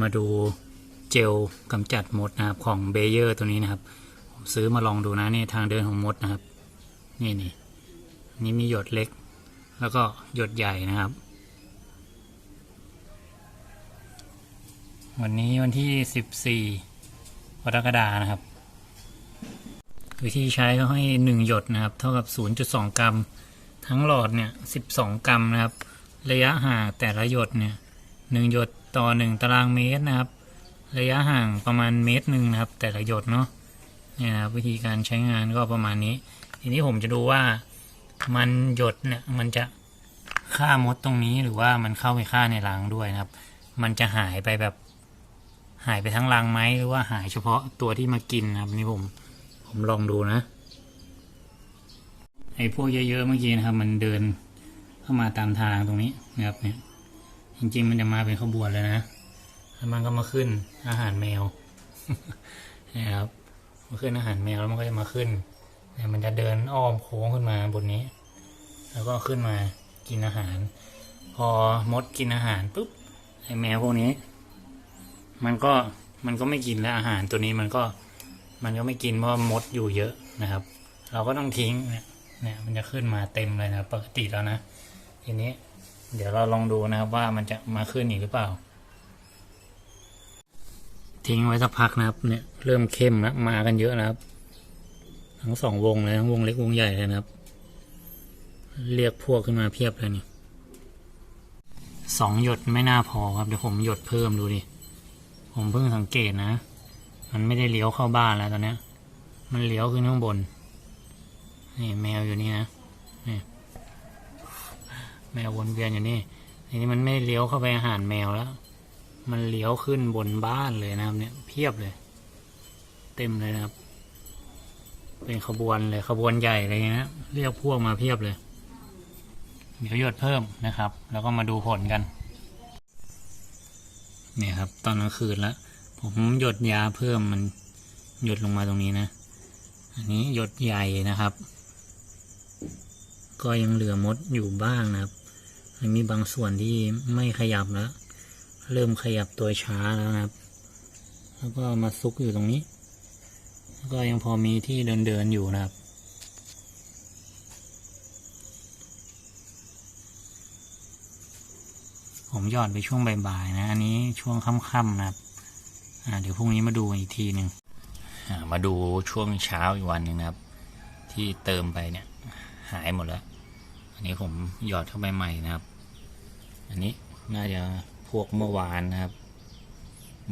มาดูเจลกำจัดมดนะครับของเบเยอร์ตัวนี้นะครับ ผมซื้อมาลองดูนะนี่ทางเดินของมดนะครับ นี่นี่นี่มีหยดเล็ก แล้วก็หยดใหญ่นะครับ วันนี้วันที่14กรกฎานะครับ วิธีใช้ก็ให้1หยดนะครับ เท่ากับ0.2กรัม ทั้งหลอดเนี่ย12กรัมนะครับ ระยะห่างแต่ละหยดเนี่ย1หยด ต่อ 1 ตารางเมตรนะครับ ระยะห่างประมาณเมตรหนึ่งนะครับ แต่ละหยดเนาะเนี่ยนะครับวิธีการใช้งานก็ประมาณนี้ ทีนี้ผมจะดูว่ามันหยดเนี่ยมันจะฆ่ามดตรงนี้หรือว่ามันเข้าไปฆ่าในรังด้วยนะครับ มันจะหายไปแบบหายไปทั้งรังไหมหรือว่าหายเฉพาะตัวที่มากินนะครับนี่ผมผมลองดูนะไอ้พวกเยอะๆเมื่อกี้นะครับ มันเดินเข้ามาตามทางตรงนี้นะครับเนี่ย จริงๆ มันจะมาเป็นขบวนเลยนะมันก็มาขึ้นอาหารแมวนะครับมาขึ้นอาหารแมวแล้วมันก็จะมาขึ้นเนี่ยมันจะเดินอ้อมโค้งขึ้นมาบนนี้ แล้วก็ขึ้นมากินอาหาร พอมดกินอาหารปุ๊บไอ้แมวพวกนี้ มันก็มันก็ไม่กินแล้วอาหารตัวนี้มันก็มันก็ไม่กินเพราะมดอยู่เยอะนะครับ เราก็ต้องทิ้งเนี่ยเนี่ยมันจะขึ้นมาเต็มเลยนะปกติแล้วนะทีนี้ เดี๋ยวเราลองดูนะครับว่ามันจะมาขึ้นอีกหรือเปล่า ทิ้งไว้สักพักนะครับ เนี่ยเริ่มเข้มแล้วมากันเยอะนะครับ ทั้งสองวงเลยทั้งวงเล็กวงใหญ่เลยนะครับ เรียกพวกขึ้นมาเพียบเลยนี่สองหยดไม่น่าพอครับเดี๋ยวผมหยดเพิ่มดูดิผมเพิ่งสังเกตนะ มันไม่ได้เลี้ยวเข้าบ้านแล้วตอนเนี้ยมันเลี้ยวขึ้นข้างบน นี่แมวอยู่นี่นะ แมววนเวียนอยู่นี่ทีนี้มันไม่เลี้ยวเข้าไปอาหารแมวแล้ว มันเลี้ยวขึ้นบนบ้านเลยนะครับ เนี่ยเพียบเลย เต็มเลยนะครับ เป็นขบวนเลยขบวนใหญ่อะไรเงี้ยเรียกพวกมาเพียบเลยเดี๋ยวหยดเพิ่มนะครับ แล้วก็มาดูผลกัน เนี่ยครับ ตอนกลางคืนแล้วผมหยดยาเพิ่มมันหยดลงมาตรงนี้นะ อันนี้หยดใหญ่นะครับ ก็ยังเหลือมดอยู่บ้างนะครับ มันมีบางส่วนที่ไม่ขยับแล้ว เริ่มขยับตัวช้าแล้วนะครับ แล้วก็มาซุกอยู่ตรงนี้ แล้วก็ยังพอมีที่เดินเดินอยู่นะครับผมยอดไปช่วงบ่ายๆนะ อันนี้ช่วงค่ำๆนะครับอ่าเดี๋ยวพรุ่งนี้มาดูอีกทีหนึ่งมาดูช่วงเช้าอีกวันหนึ่งนะครับ ที่เติมไปเนี่ย หายหมดแล้ว อันนี้ผมหยอดเข้าไปใหม่นะครับ อันนี้น่าจะพวกเมื่อวานนะครับ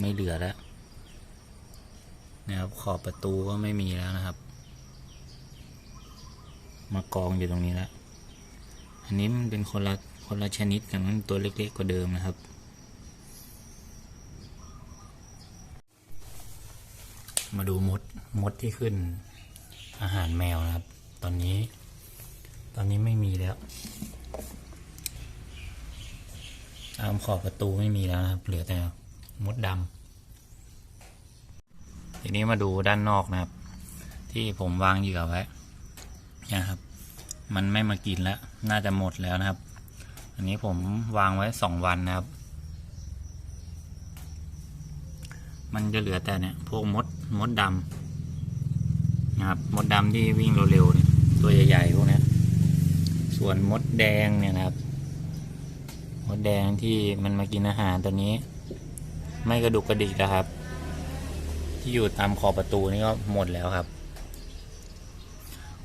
ไม่เหลือแล้วนะครับ ขอบประตูก็ไม่มีแล้วนะครับ มากองอยู่ตรงนี้แล้ว อันนี้มันเป็นคนละคนละชนิดกันมันตัวเล็กๆกว่าเดิมนะครับมาดูมดมดที่ขึ้นอาหารแมวนะครับ ตอนนี้ ตอนนี้ไม่มีแล้ว ตามขอบประตูไม่มีแล้วนะครับ เหลือแต่มดดำทีนี้มาดูด้านนอกนะครับ ที่ผมวางเหยื่อไว้นะครับ มันไม่มากินแล้ว น่าจะหมดแล้วนะครับ อันนี้ผมวางไว้สองวันนะครับ มันจะเหลือแต่เนี่ยพวกมดมดดำนะครับ มดดำที่วิ่งเร็วๆเนี่ยตัวใหญ่ๆพวกนี้ย ส่วนมดแดงเนี่ยนะครับ มดแดงที่มันมากินอาหารตัวนี้ ไม่กระดุกกระดิกนะครับ ที่อยู่ตามขอบประตูนี่ก็หมดแล้วครับ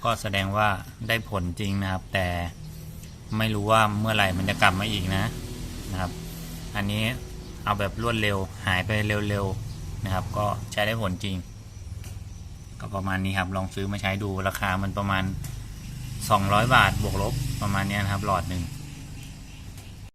ก็แสดงว่าได้ผลจริงนะครับ แต่ไม่รู้ว่าเมื่อไหร่มันจะกลับมาอีกนะนะครับ อันนี้เอาแบบรวดเร็วหายไปเร็วๆนะครับ ก็ใช้ได้ผลจริง ก็ประมาณนี้ครับ ลองซื้อมาใช้ดูราคามันประมาณ 200 บาทบวกลบประมาณเนี้ยนะครับหลอดหนึ่ง